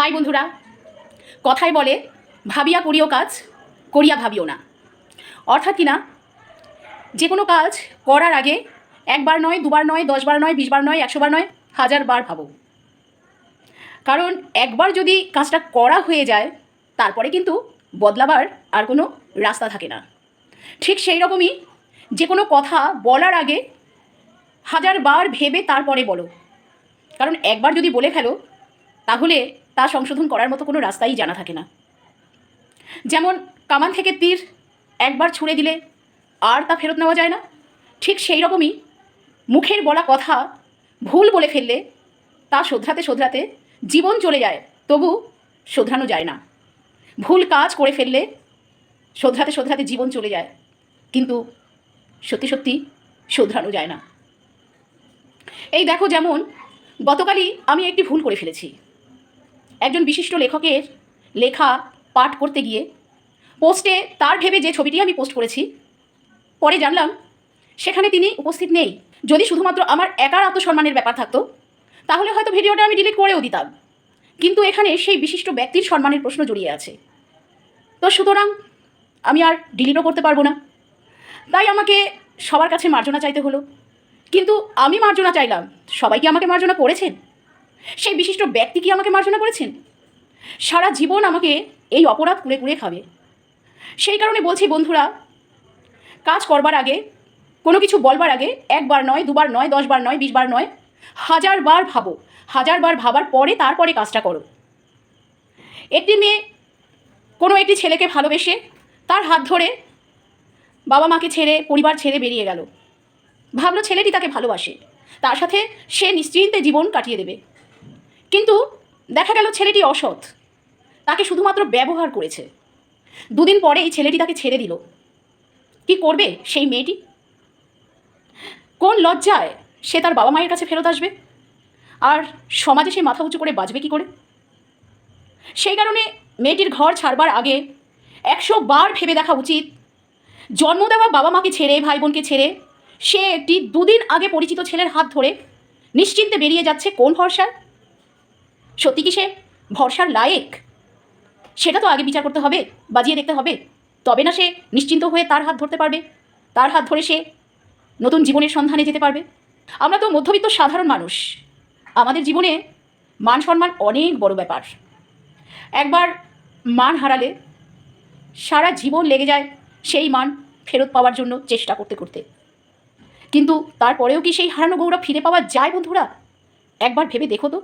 High বন্ধুরা, কথায় বলে, ভাবিয়া করিও কাজ, করিয়া ভাবিও না। অর্থাৎ কিনা যে কোনো কাজ করার আগে একবার নয়, দুবার নয়, দশবার নয়, বিশবার নয়, একশোবার নয় হাজার বার ভাবো। কারণ একবার যদি কাজটা করা হয়ে যায়, তারপরে কিন্তু বদলাবার আর কোনো রাস্তা থাকে না। ঠিক সেই রকমই যে কোনো কথা বলার আগে হাজার বার ভেবে তারপরে বলো। কারণ একবার যদি বলে ফেলো তাহলে তা সংশোধন করার মতো কোনো রাস্তাই জানা থাকে না। যেমন কামান থেকে তীর একবার ছুঁড়ে দিলে আর তা ফেরত নেওয়া যায় না। ঠিক সেই রকমই মুখের বলা কথা ভুল বলে ফেললে তা শোধরাতে শোধরাতে জীবন চলে যায়, তবু শোধরানো যায় না। ভুল কাজ করে ফেললে শোধরাতে শোধরাতে জীবন চলে যায়, কিন্তু সত্যি সত্যি শোধরানো যায় না। এই দেখো যেমন গতকালই আমি একটি ভুল করে ফেলেছি। একজন বিশিষ্ট লেখকের লেখা পাঠ করতে গিয়ে পোস্টে তার ভেবে যে ছবিটি আমি পোস্ট করেছি, পরে জানলাম সেখানে তিনি উপস্থিত নেই। যদি শুধুমাত্র আমার একার আত্মসম্মানের ব্যাপার থাকতো, তাহলে হয়তো ভিডিওটা আমি ডিলিট করেও দিতাম। কিন্তু এখানে সেই বিশিষ্ট ব্যক্তির সম্মানের প্রশ্ন জড়িয়ে আছে। তো সুতরাং আমি আর ডিলিটও করতে পারব না। তাই আমাকে সবার কাছে মার্জনা চাইতে হলো। কিন্তু আমি মার্জনা চাইলাম। সবাই কি আমাকে মার্জনা করেছেন? সেই বিশিষ্ট ব্যক্তি কি আমাকে মার্জনা করেছেন? সারা জীবন আমাকে এই অপরাধ কুড়ে কুড়ে খাবে। সেই কারণে বলছি, বন্ধুরা, কাজ করবার আগে, কোনো কিছু বলবার আগে, একবার নয়, দুবার নয়, দশবার নয়, বিশবার নয়, হাজারবার ভাবো। হাজারবার ভাবার পরে তারপরে কাজটা করো। একটি মেয়ে কোনো একটি ছেলেকে ভালোবেসে তার হাত ধরে বাবা মাকে ছেড়ে, পরিবার ছেড়ে বেরিয়ে গেল। ভাবলো ছেলেটি তাকে ভালোবাসে। তার সাথে সে নিশ্চিন্তে জীবন কাটিয়ে দেবে। কিন্তু দেখা গেল ছেলেটি অসৎ। তাকে শুধুমাত্র ব্যবহার করেছে। দুদিন পরেই ছেলেটি তাকে ছেড়ে দিল। কি করবে সেই মেয়েটি? কোন লজ্জায় সে তার বাবা মায়ের কাছে ফেরত আসবে? আর সমাজে সে মাথা উঁচু করে বাঁচবে কি করে? সেই কারণে মেয়েটির ঘর ছাড়বার আগে একশো বার ভেবে দেখা উচিত, জন্ম দেওয়া বাবা মাকে ছেড়ে, ভাই বোনকে ছেড়ে, সে একটি দুদিন আগে পরিচিত ছেলের হাত ধরে নিশ্চিন্তে বেরিয়ে যাচ্ছে কোন ভরসার সত্যি কি সে ভরসার লায়েক? সেটা তো আগে বিচার করতে হবে, বাজিয়ে দেখতে হবে। তবে না সে নিশ্চিন্ত হয়ে তার হাত ধরতে পারবে। তার হাত ধরে সে নতুন জীবনের সন্ধানে যেতে পারবে। আমরা তো মধ্যবিত্ত সাধারণ মানুষ। আমাদের জীবনে মান সম্মান অনেক বড় ব্যাপার। একবার মান হারালে সারা জীবন লেগে যায় সেই মান ফেরত পাওয়ার জন্য চেষ্টা করতে করতে। কিন্তু তারপরেও কি সেই হারানো গৌরব ফিরে পাওয়া যায় বন্ধুরা? একবার ভেবে দেখো তো।